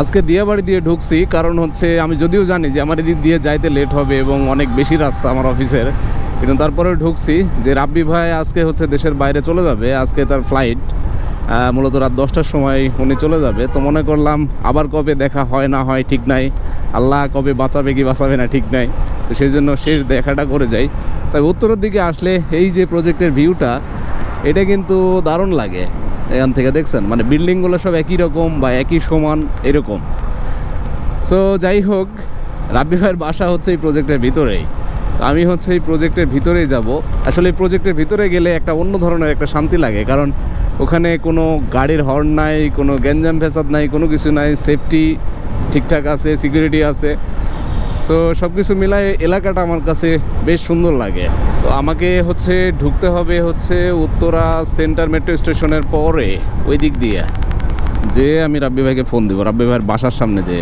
আজকে দিয়াবাড়ি দিয়ে ঢুকছি, কারণ হচ্ছে আমি যদিও জানি যে আমার এদিক দিয়ে যাইতে লেট হবে এবং অনেক বেশি রাস্তা আমার অফিসের কিন্তু তারপরে ঢুকছি যে রাব্বি ভাই আজকে হচ্ছে দেশের বাইরে চলে যাবে, আজকে তার ফ্লাইট মূলত রাত দশটার সময় উনি চলে যাবে। তো মনে করলাম আবার কবে দেখা হয় না হয় ঠিক নাই, আল্লাহ কবে বাঁচাবে কি বাঁচাবে না ঠিক নাই, তো সেই জন্য শেষ দেখাটা করে যাই। তাই উত্তরের দিকে আসলে এই যে প্রজেক্টের ভিউটা এটা কিন্তু দারুণ লাগে। এখান থেকে দেখছেন? মানে বিল্ডিংগুলো সব একই রকম বা একই সমান এরকম। সো যাই হোক, রাব্বি ভাইয়ের বাসা হচ্ছে এই প্রজেক্টের ভিতরেই। আমি হচ্ছে এই প্রজেক্টের ভিতরেই যাব। আসলে এই প্রজেক্টের ভিতরে গেলে একটা অন্য ধরনের একটা শান্তি লাগে, কারণ ওখানে কোনো গাড়ির হর্ন নাই, কোনো গ্যাঞ্জাম ফেসাদ নাই, কোনো কিছু নাই সেফটি ঠিকঠাক আছে সিকিউরিটি আছে। তো সব কিছু মিলায় এলাকাটা আমার কাছে বেশ সুন্দর লাগে। তো আমাকে হচ্ছে ঢুকতে হবে হচ্ছে উত্তরা সেন্টার মেট্রো স্টেশনের পরে ওই দিক দিয়ে। যে আমি রাব্বি ভাইকে ফোন দিব। রাব্বি ভাইয়ের বাসার সামনে যে।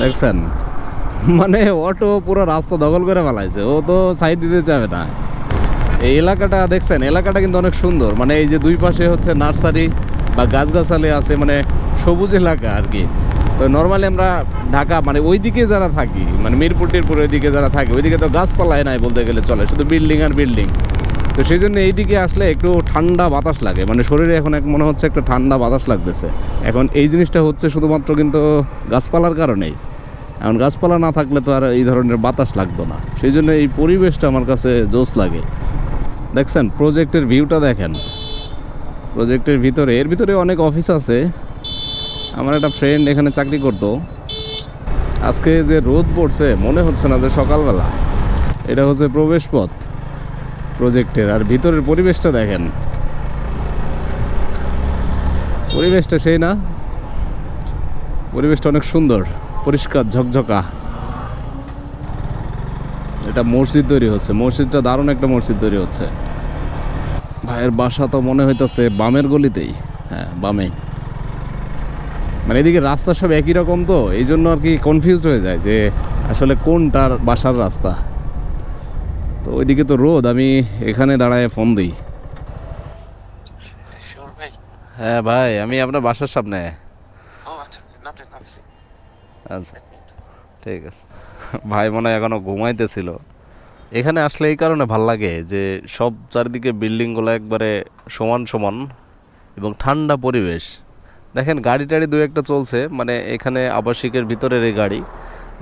দেখছেন? মানে অটো পুরো রাস্তা দখল করে ফেলাইছে। ও তো সাইড দিতে চাবে না। এই এলাকাটা দেখছেন, এলাকাটা কিন্তু অনেক সুন্দর। মানে এই যে দুই পাশে হচ্ছে নার্সারি বা গাছগাছালি আছে মানে সবুজ এলাকা আর কি। তো নর্মালি আমরা ঢাকা মানে ওইদিকে যারা থাকি মানে মিরপুর টিরপুর ওইদিকে যারা থাকে, ওইদিকে তো গাছপালায় নাই বলতে গেলে চলে, শুধু বিল্ডিং আর বিল্ডিং তো সেই জন্য এইদিকে আসলে একটু ঠান্ডা বাতাস লাগে। মানে শরীরে এখন এক মনে হচ্ছে একটা ঠান্ডা বাতাস লাগতেছে। এখন এই জিনিসটা হচ্ছে শুধুমাত্র কিন্তু গাছপালার কারণেই। এখন গাছপালা না থাকলে তো আর এই ধরনের বাতাস লাগতো না। সেই জন্য এই পরিবেশটা আমার কাছে জোস লাগে। দেখছেন প্রজেক্টের ভিউটা দেখেন। প্রজেক্টের ভিতরে, এর ভিতরে অনেক অফিস আছে। আমার একটা ফ্রেন্ড এখানে চাকরি করতো। আজকে যে রোদ পড়ছে, মনে হচ্ছে না যে সকালবেলা। এটা হচ্ছে প্রবেশ পথ প্রজেক্টের আর ভিতরের পরিবেশটা দেখেন। পরিবেশটা সেই না? পরিবেশটা অনেক সুন্দর। পরিষ্কার ঝকঝকা। এটা মসজিদ তৈরি হচ্ছে। মসজিদটা দারুণ একটা মসজিদ তৈরি হচ্ছে। ভাইয়ের বাসা তো মনে হইতেছে বামের গলিতেই। হ্যাঁ বামেই। মানে এদিকে রাস্তা সব একই রকম তো এই জন্য আর কি কনফিউজড হয়ে যায় যে আসলে কোনটার বাসার রাস্তা। তো ওইদিকে তো রোদ আমি এখানে দাঁড়ায় ফোন দিই। হ্যাঁ ভাই আমি আপনার বাসার সামনে ও আচ্ছা নামতে নামছি আচ্ছা ঠিক আছে। ভাই মনে হয় এখনও ঘুমাইতেছিল। এখানে আসলে এই কারণে ভালো লাগে যে, সব চারিদিকে বিল্ডিংগুলো একবারে সমান সমান এবং ঠান্ডা পরিবেশ। দেখেন গাড়ি টাড়ি দু একটা চলছে মানে এখানে আবাসিকের ভিতরের এই গাড়ি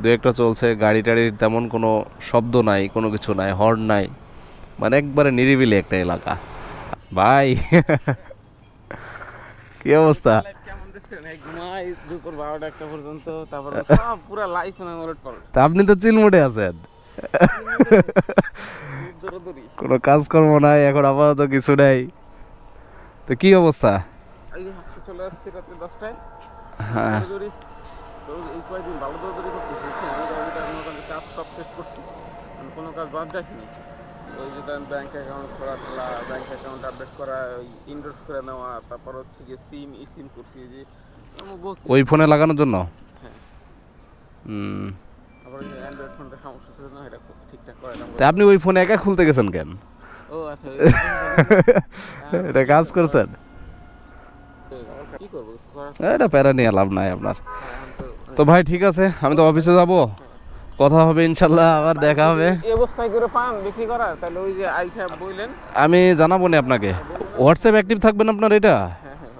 দু একটা চলছে গাড়ি টাড়ির তেমন কোনো শব্দ নাই, কোনো কিছু নাই, হর্ন নাই মানে একবারে নিরিবিলি একটা এলাকা। ভাই, কি অবস্থা? তা আপনি তো চিল মোডে আছেন কোনো কাজকর্ম নাই এখন আপাতত কিছু নাই। তো কি অবস্থা? চলে যাচ্ছি রাত্রে দশটায়। হ্যাঁ। তো এই কয়েকদিন ভালো দৌড়াদৌড়ি করতেছি বুঝছেন? আমি তো আমি তো মনে করেন যে কাজ সব শেষ করছি। কোনো কাজ বাদ রাখিনি ওই যে ধরেন bank account bank account update করা ওই ইন্ডোর্স করে নেওয়া তারপর হচ্ছে গিয়ে সিম ই সিম করছি যে। ওই ফোনে লাগানোর জন্য? হ্যাঁ। তা আপনি ওই ফোনে একা খুলতে গেছেন কেন? ও আচ্ছা এটা কাজ করছেন? এটা প্যারা নিয়ে লাভ নাই আপনার। তো তো ভাই ঠিক আছে আমি তো অফিসে যাব। কথা হবে ইনশাল্লাহ আবার দেখা হবে। এই অবস্থায় করে পান বিক্রি করা তাহলে ওই যে আই বললেন আমি জানাব নি আপনাকে। হোয়াটসঅ্যাপ অ্যাক্টিভ থাকবেন আপনার এটা? হ্যাঁ হ্যাঁ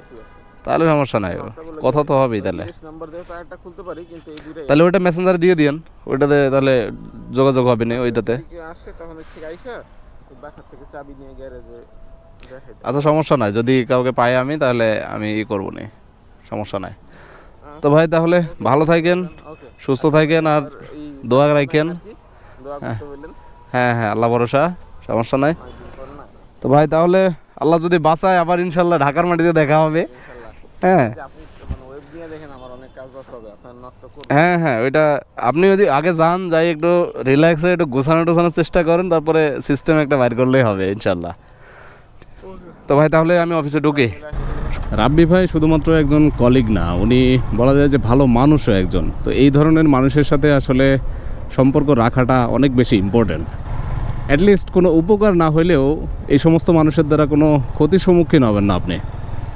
আছে। তাহলে সমস্যা নাই কথা তো হবেই তাহলে। তাহলে ওইটা মেসেঞ্জারে দিয়ে দিন ওইটাতে তাহলে যোগাযোগ হবে না ওইটাতে। আচ্ছা সমস্যা নাই যদি কাউকে পাই আমি তাহলে আমি ই করব নি। সমস্যা নাই। তো ভাই তাহলে ভালো থাকেন সুস্থ থাকেন আর দোয়া রাখেন। বললেন। হ্যাঁ হ্যাঁ আল্লাহ ভরসা সমস্যা নাই। তো ভাই তাহলে আল্লাহ যদি বাঁচায় আবার ইনশাল্লাহ ঢাকার মাটিতে দেখা হবে। হ্যাঁ। মানে হ্যাঁ হ্যাঁ ওইটা আপনি যদি আগে যান যাই একটু রিল্যাক্সে একটু গোছানো টোছানোর চেষ্টা করেন তারপরে সিস্টেম একটা বাইর করলেই হবে ইনশাল্লাহ তো ভাই তাহলে আমি অফিসে ঢুকি। রাব্বি ভাই শুধুমাত্র একজন কলিগ না, উনি বলা যায় যে ভালো মানুষও একজন। তো এই ধরনের মানুষের সাথে আসলে সম্পর্ক রাখাটা অনেক বেশি ইম্পর্ট্যান্ট অ্যাটলিস্ট কোনো উপকার না হলেও এই সমস্ত মানুষের দ্বারা কোনো ক্ষতির সম্মুখীন হবেন না আপনি।